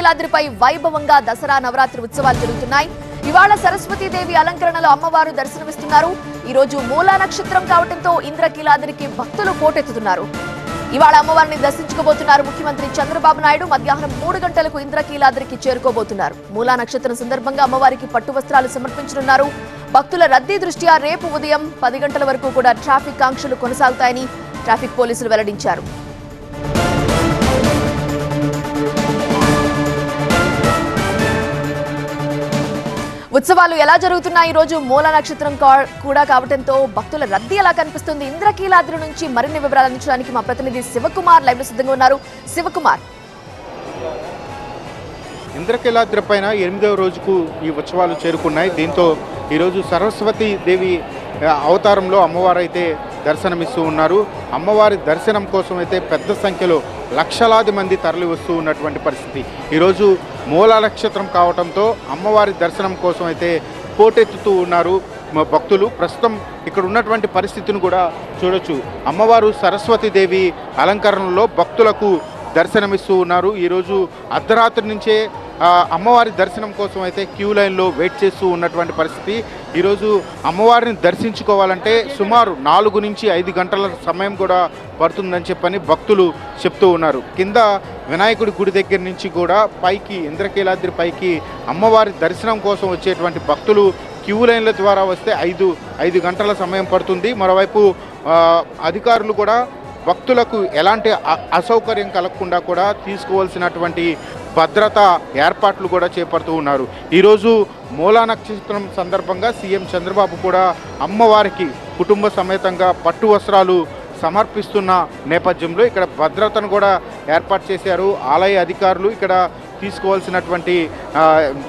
ఇంద్రకీలాద్రిపై వైభవంగా దసరా నవరాత్రి ఉత్సవాలు జరుగుతున్నాయి. ఇవాళ సరస్వతీదేవి అలంకరణలో అమ్మవారు దర్శనమిస్తున్నారు. ఈ రోజు మూలా నక్షత్రం కావడంతో ఇంద్రకీలాద్రికి భక్తులు పోటెత్తుతున్నారు. ఇవాళ అమ్మవారిని దర్శించుకోబోతున్నారు ముఖ్యమంత్రి చంద్రబాబు నాయుడు. మధ్యాహ్నం మూడు గంటలకు ఇంద్రకీలాద్రికి చేరుకోబోతున్నారు. మూలా నక్షత్రం సందర్భంగా అమ్మవారికి పట్టు వస్త్రాలు సమర్పించనున్నారు. భక్తుల రద్దీ దృష్ట్యా రేపు ఉదయం పది గంటల వరకు కూడా ట్రాఫిక్ ఆంక్షలు కొనసాగుతాయని ట్రాఫిక్ పోలీసులు వెల్లడించారు. ఉత్సవాలు ఎలా జరుగుతున్నాయి? ఈ రోజు మూల నక్షత్రం కా- కూడా కావడంతో భక్తుల రద్దీ ఎలా కనిపిస్తుంది? ఇంద్రకీలాద్రి నుంచి మరిన్ని వివరాలు అందించడానికి మా ప్రతినిధి శివకుమార్ లైవ్ సిద్ధంగా ఉన్నారు. శివకుమార్. ఇంద్రకీలాద్రి పైన ఎనిమిదవ రోజుకు ఈ ఉత్సవాలు చేరుకున్నాయి. దీంతో ఈరోజు సరస్వతి దేవి అవతారంలో అమ్మవారు అయితే దర్శనమిస్తూ ఉన్నారు. అమ్మవారి దర్శనం కోసం అయితే పెద్ద సంఖ్యలో లక్షలాది మంది తరలి వస్తూ ఉన్నటువంటి పరిస్థితి. ఈరోజు మూల నక్షత్రం కావడంతో అమ్మవారి దర్శనం కోసం అయితే పోటెత్తుతూ ఉన్నారు భక్తులు. ప్రస్తుతం ఇక్కడ ఉన్నటువంటి పరిస్థితిని కూడా చూడొచ్చు. అమ్మవారు సరస్వతి దేవి అలంకరణలో భక్తులకు దర్శనమిస్తూ ఉన్నారు. ఈరోజు అర్ధరాత్రి నుంచే అమ్మవారి దర్శనం కోసం అయితే క్యూ లైన్లో వెయిట్ చేస్తూ ఉన్నటువంటి పరిస్థితి. ఈరోజు అమ్మవారిని దర్శించుకోవాలంటే సుమారు నాలుగు నుంచి ఐదు గంటల సమయం కూడా పడుతుందని చెప్పని భక్తులు చెప్తూ ఉన్నారు. కింద వినాయకుడి గుడి దగ్గర నుంచి కూడా పైకి ఇంద్రకీలాద్రి పైకి అమ్మవారి దర్శనం కోసం వచ్చేటువంటి భక్తులు క్యూ లైన్ల ద్వారా వస్తే ఐదు ఐదు గంటల సమయం పడుతుంది. మరోవైపు అధికారులు కూడా భక్తులకు ఎలాంటి అ- అసౌకర్యం కలగకుండా కూడా తీసుకోవాల్సినటువంటి భద్రత ఏర్పాట్లు కూడా చేపడుతూ ఉన్నారు. ఈరోజు మూలా నక్షత్రం సందర్భంగా సీఎం చంద్రబాబు కూడా అమ్మవారికి కుటుంబ సమేతంగా పట్టు వస్త్రాలు సమర్పిస్తున్న నేపథ్యంలో ఇక్కడ భద్రతను కూడా ఏర్పాటు చేశారు. ఆలయ అధికారులు ఇక్కడ తీసుకోవాల్సినటువంటి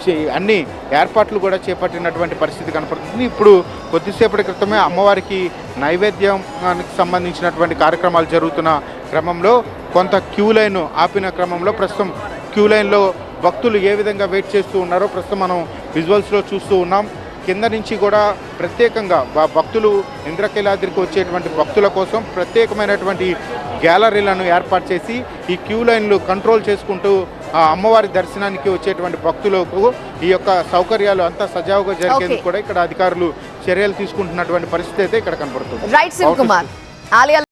చే- అన్ని ఏర్పాట్లు కూడా చేపట్టినటువంటి పరిస్థితి కనపడుతుంది. ఇప్పుడు కొద్దిసేపటి క్రితమే అమ్మవారికి నైవేద్యానికి సంబంధించినటువంటి కార్యక్రమాలు జరుగుతున్న క్రమంలో కొంత క్యూ లైన్ ఆపిన క్రమంలో ప్రస్తుతం క్యూ లైన్లో భక్తులు ఏ విధంగా వెయిట్ చేస్తూ ఉన్నారో ప్రస్తుతం మనం విజువల్స్లో చూస్తూ ఉన్నాం. కింద నుంచి కూడా ప్రత్యేకంగా భక్తులు ఇంద్రకీలాద్రికి వచ్చేటువంటి భక్తుల కోసం ప్రత్యేకమైనటువంటి గ్యాలరీలను ఏర్పాటు చేసి ఈ క్యూ లైన్లు కంట్రోల్ చేసుకుంటూ ఆ అమ్మవారి దర్శనానికి వచ్చేటువంటి భక్తులకు ఈ యొక్క సౌకర్యాలు అంతా సజావుగా జరిగేందుకు. కూడా ఇక్కడ అధికారులు చర్యలు తీసుకుంటున్నటువంటి పరిస్థితి అయితే ఇక్కడ ఆలయాల